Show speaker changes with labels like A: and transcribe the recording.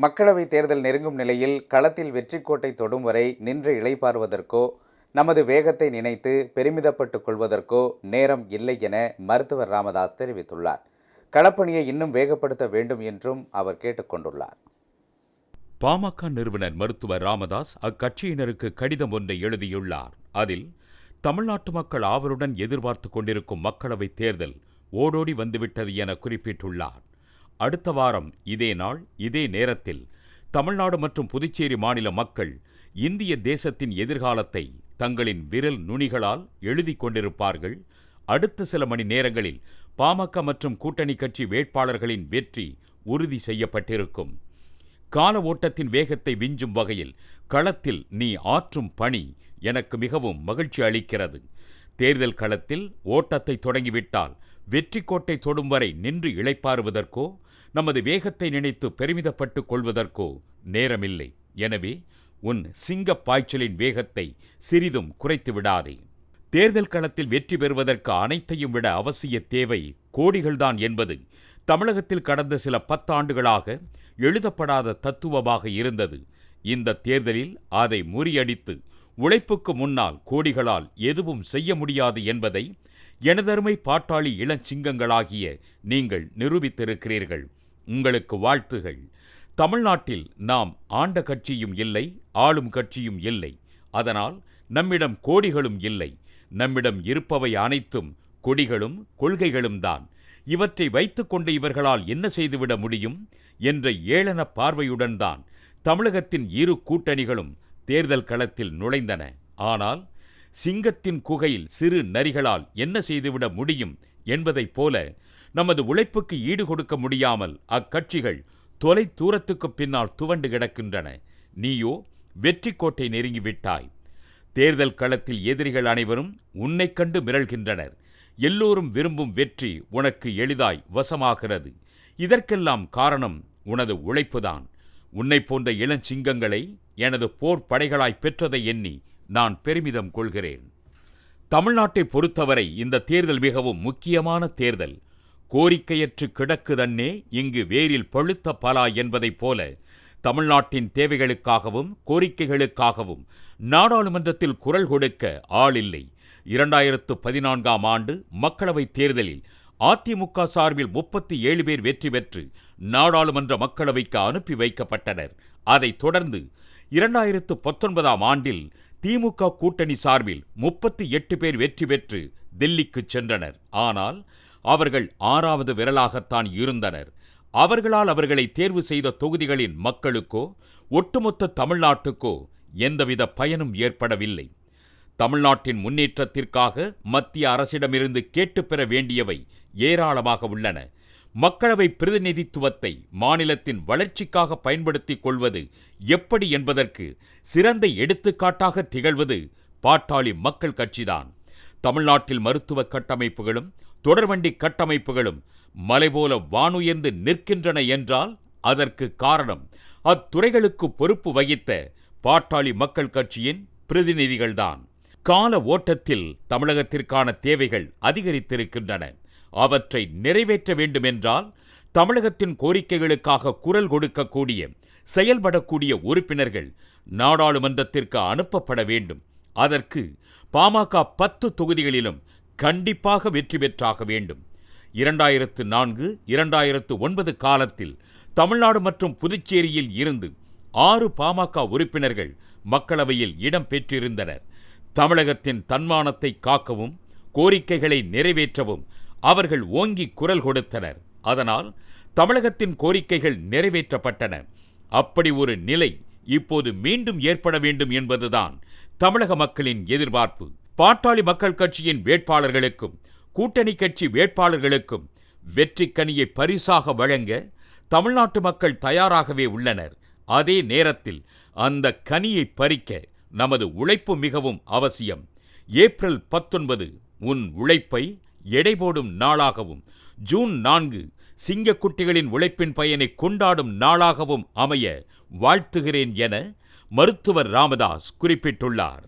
A: மக்களவைத் தேர்தல் நெருங்கும் நிலையில் களத்தில் வெற்றி கோட்டை தொடும் வரை நின்று இளைப்பாறுவதற்கோ நமது வேகத்தை நினைத்து பெருமிதப்பட்டுக் கொள்வதற்கோ நேரம் இல்லை என மருத்துவர் ராமதாஸ் தெரிவித்துள்ளார். களப்பணியை இன்னும் வேகப்படுத்த வேண்டும் என்றும் அவர் கேட்டுக்கொண்டுள்ளார்
B: பாமக நிறுவனர் மருத்துவர் ராமதாஸ் அக்கட்சியினருக்கு கடிதம் ஒன்றை எழுதியுள்ளார். அதில் தமிழ்நாட்டு மக்கள் ஆவலுடன் எதிர்பார்த்து கொண்டிருக்கும் மக்களவைத் தேர்தல் ஓடோடி வந்துவிட்டது என குறிப்பிட்டுள்ளார். அடுத்த வாரம் இதே நாள் இதே நேரத்தில் தமிழ்நாடு மற்றும் புதுச்சேரி மாநில மக்கள் இந்திய தேசத்தின் எதிர்காலத்தை தங்களின் விரல் நுனிகளால் எழுதி கொண்டிருப்பார்கள். அடுத்த சில மணி நேரங்களில் பாமக மற்றும் கூட்டணி கட்சி வேட்பாளர்களின் வெற்றி உறுதி செய்யப்பட்டிருக்கும். கால ஓட்டத்தின் வேகத்தை விஞ்சும் வகையில் களத்தில் நீ ஆற்றும் பணி எனக்கு மிகவும் மகிழ்ச்சி அளிக்கிறது. தேர்தல் களத்தில் ஓட்டத்தை தொடங்கிவிட்டால் வெற்றி கோட்டை தொடும் வரை நின்று இழைப்பாறுவதற்கோ நமது வேகத்தை நினைத்து பெருமிதப்பட்டுக் கொள்வதற்கோ நேரமில்லை. எனவே உன் சிங்கப் பாய்ச்சலின் வேகத்தை சிறிதும் குறைத்து விடாதே. தேர்தல் களத்தில் வெற்றி பெறுவதற்கு அனைத்தையும் விட அவசிய தேவை கோடிகள்தான் என்பது தமிழகத்தில் கடந்த சில பத்தாண்டுகளாக எழுதப்படாத தத்துவமாக இருந்தது. இந்த தேர்தலில் அதை முறியடித்து உழைப்புக்கு முன்னால் கோடிகளால் எதுவும் செய்ய முடியாது என்பதை எனதருமை பாட்டாளி இளஞ்சிங்கங்களாகிய நீங்கள் நிரூபித்திருக்கிறீர்கள். உங்களுக்கு வாழ்த்துகள். தமிழ்நாட்டில் நாம் ஆண்ட கட்சியும் இல்லை ஆளும் கட்சியும் இல்லை. அதனால் நம்மிடம் கோடிகளும் இல்லை. நம்மிடம் இருப்பவை அனைத்தும் கொடிகளும் கொள்கைகளும் தான். இவற்றை வைத்துக்கொண்டு இவர்களால் என்ன செய்துவிட முடியும் என்ற ஏளன பார்வையுடன் தான் தமிழகத்தின் இரு கூட்டணிகளும் தேர்தல் களத்தில் நுழைந்தன. ஆனால் சிங்கத்தின் குகையில் சிறு நரிகளால் என்ன செய்துவிட முடியும் என்பதைப் போல நமது உழைப்புக்கு ஈடு கொடுக்க முடியாமல் அக்கட்சிகள் தொலை தூரத்துக்கு பின்னால் துவண்டு கிடக்கின்றன. நீயோ வெற்றி கோட்டை நெருங்கிவிட்டாய். தேர்தல் களத்தில் எதிரிகள் அனைவரும் உன்னைக் கண்டு மிரள்கின்றனர். எல்லோரும் விரும்பும் வெற்றி உனக்கு எளிதாய் வசமாகிறது. இதற்கெல்லாம் காரணம் உனது உழைப்புதான். உன்னை போன்ற இளஞ்சிங்கங்களை எனது போர் படைகளாய் பெற்றதை எண்ணி நான் பெருமிதம் கொள்கிறேன். தமிழ்நாட்டை பொறுத்தவரை இந்த தேர்தல் மிகவும் முக்கியமான தேர்தல். கோரிக்கையற்று கிடக்குதன்னே இங்கு வேரில் பழுத்த பலா என்பதைப் போல தமிழ்நாட்டின் தேவைகளுக்காகவும் கோரிக்கைகளுக்காகவும் நாடாளுமன்றத்தில் குரல் கொடுக்க ஆள் இல்லை. இரண்டாயிரத்து பதினான்காம் ஆண்டு மக்களவைத் தேர்தலில் அதிமுக சார்பில் முப்பத்தி ஏழு பேர் வெற்றி பெற்று நாடாளுமன்ற மக்களவைக்கு அனுப்பி வைக்கப்பட்டனர். அதைத் தொடர்ந்து இரண்டாயிரத்து பத்தொன்பதாம் ஆண்டில் திமுக கூட்டணி சார்பில் முப்பத்தி எட்டு பேர் வெற்றி பெற்று தில்லிக்கு சென்றனர். ஆனால் அவர்கள் ஆறாவது விரலாகத்தான் இருந்தனர். அவர்களால் அவர்களை தேர்வு செய்த தொகுதிகளின் மக்களுக்கோ ஒட்டுமொத்த தமிழ்நாட்டுக்கோ எந்தவித பயனும் ஏற்படவில்லை. தமிழ்நாட்டின் முன்னேற்றத்திற்காக மத்திய அரசிடமிருந்து கேட்டுப் பெற வேண்டியவை ஏராளமாக உள்ளன. மக்களவை பிரதிநிதித்துவத்தை மாநிலத்தின் வளர்ச்சிக்காக பயன்படுத்திக் கொள்வது எப்படி என்பதற்கு சிறந்த எடுத்துக்காட்டாக திகழ்வது பாட்டாளி மக்கள் கட்சிதான். தமிழ்நாட்டில் மருத்துவ கட்டமைப்புகளும் தொடர்வண்டி கட்டமைப்புகளும் மலைபோல வானுயர்ந்து நிற்கின்றன என்றால் அதற்கு காரணம் அத்துறைகளுக்கு பொறுப்பு வகித்த பாட்டாளி மக்கள் கட்சியின் பிரதிநிதிகள்தான். கால ஓட்டத்தில் தமிழகத்திற்கான தேவைகள் அதிகரித்திருக்கின்றன. அவற்றை நிறைவேற்ற வேண்டுமென்றால் தமிழகத்தின் கோரிக்கைகளுக்காக குரல் கொடுக்கக்கூடிய செயல்படக்கூடிய உறுப்பினர்கள் நாடாளுமன்றத்திற்கு அனுப்பப்பட வேண்டும். அதற்கு பாமக பத்து தொகுதிகளிலும் கண்டிப்பாக வெற்றி பெற்றாக வேண்டும். இரண்டாயிரத்து நான்கு இரண்டாயிரத்து ஒன்பது காலத்தில் தமிழ்நாடு மற்றும் புதுச்சேரியில் இருந்து ஆறு பாமக உறுப்பினர்கள் மக்களவையில் இடம் பெற்றிருந்தனர். தமிழகத்தின் தன்மானத்தை காக்கவும் கோரிக்கைகளை நிறைவேற்றவும் அவர்கள் ஓங்கி குரல் கொடுத்தனர். அதனால் தமிழகத்தின் கோரிக்கைகள் நிறைவேற்றப்பட்டன. அப்படி ஒரு நிலை இப்போது மீண்டும் ஏற்பட வேண்டும் என்பதுதான் தமிழக மக்களின் எதிர்பார்ப்பு. பாட்டாளி மக்கள் கட்சியின் வேட்பாளர்களுக்கும் கூட்டணி கட்சி வேட்பாளர்களுக்கும் வெற்றி கனியை பரிசாக வழங்க தமிழ்நாட்டு மக்கள் தயாராகவே உள்ளனர். அதே நேரத்தில் அந்த கனியை பறிக்க நமது உழைப்பு மிகவும் அவசியம். ஏப்ரல் பத்தொன்பது உன் உழைப்பை எடை போடும் நாளாகவும் ஜூன் நான்கு சிங்கக்குட்டிகளின் உழைப்பின் பயனை கொண்டாடும் நாளாகவும் அமைய வாழ்த்துகிறேன் என மருத்துவர் ராமதாஸ் குறிப்பிட்டுள்ளார்.